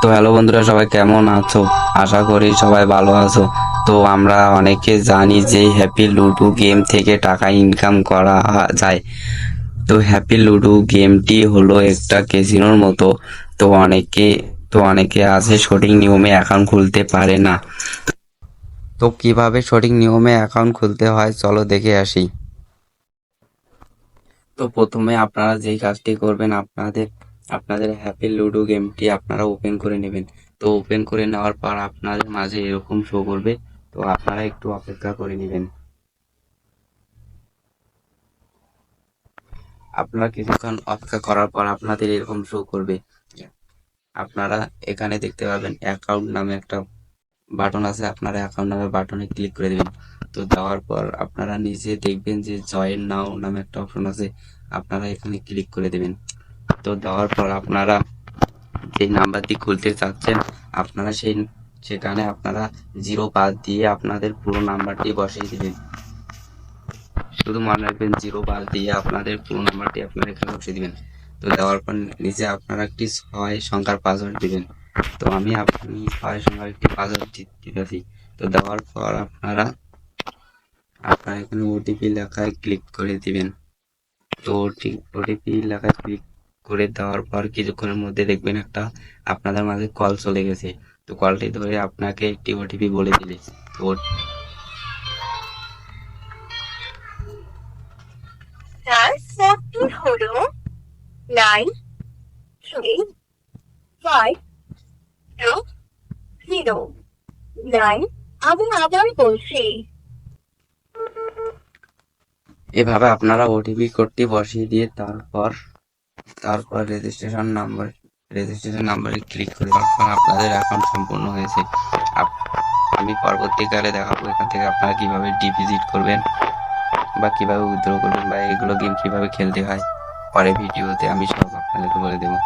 তো হ্যালো বন্ধুরা, সবাই কেমন আছো? আশা করি সবাই ভালো আছো। তো আমরা অনেকে জানি যে হ্যাপি লুডু গেম থেকে টাকা ইনকাম করা যায়। তো হ্যাপি লুডু গেমটি হলো একটা ক্যাসিনোর মতো। তো অনেকে তো অনেকে আছে সঠিক নিয়মে অ্যাকাউন্ট খুলতে পারে না। তো কীভাবে সঠিক নিয়মে অ্যাকাউন্ট খুলতে হয়, চলো দেখে আসি। তো প্রথমে আপনারা যেই কাজটি করবেন, আপনাদের আপনাদের হ্যাপি লুডো গেমটি আপনারা ওপেন করে নেবেন। তো ওপেন করে নেওয়ার পর আপনাদের মাঝে এরকম শো করবে। তো আপনারা একটু অপেক্ষা করে নেবেন। আপনারা কিছুক্ষণ অপেক্ষা করার পর আপনাদের এরকম শো করবে। আপনারা এখানে দেখতে পাবেন অ্যাকাউন্ট নামে একটা বাটন আছে। আপনারা অ্যাকাউন্ট নামে বাটনে ক্লিক করে দেবেন। তো দেওয়ার পর আপনারা নিজে দেখবেন যে জয়েন নাও নামে একটা অপশন আছে। আপনারা এখানে ক্লিক করে দেবেন। তো দেওয়ার পর আপনারা যে নাম্বারটি খুলতে চাচ্ছেন, আপনারা সেই সেখানে আপনারা জিরো বাদ দিয়ে আপনাদের পুরো নাম্বারটি বসিয়ে দিবেন। শুধু মনে রাখবেন, জিরো বাদ দিয়ে আপনাদের পুরো নাম্বারটি আপনারা এখানে বসিয়ে দিবেন। তো দেওয়ার পর নিচে আপনারা একটি ছয় সংখ্যার পাসওয়ার্ড দিবেন। তো আমি আপনি ছয় সংখ্যার একটি পাসওয়ার্ড দিতে দিতেছি। তো দেওয়ার পর আপনারা আপনারা এখানে ওটিপি লেখায় ক্লিক করে দিবেন। তো ওটিপি লেখায় ক্লিক করে দেওয়ার পর কিছুক্ষণের মধ্যে দেখবেন একটা আপনাদের মাঝে কল চলে গেছে। তো কলটি ধরে আপনাকে একটি ওটিপি বলে দিলে। তো তার ফোনটি হলো nine three five two zero nine আমি আবার বলছি। এভাবে আপনারা ওটিপি কোডটি বসিয়ে দিয়ে তারপর তারপর রেজিস্ট্রেশন নাম্বার রেজিস্ট্রেশন নাম্বারে ক্লিক করে তারপর আপনাদের অ্যাকাউন্ট সম্পূর্ণ হয়েছে। আমি পরবর্তীকালে দেখাবো এখান থেকে আপনারা কীভাবে ডিপোজিট করবেন বা কীভাবে উইথড্র করবেন বা এগুলো গেম কীভাবে খেলতে হয়। পরে ভিডিওতে আমি সব আপনাদেরকে বলে দেবো।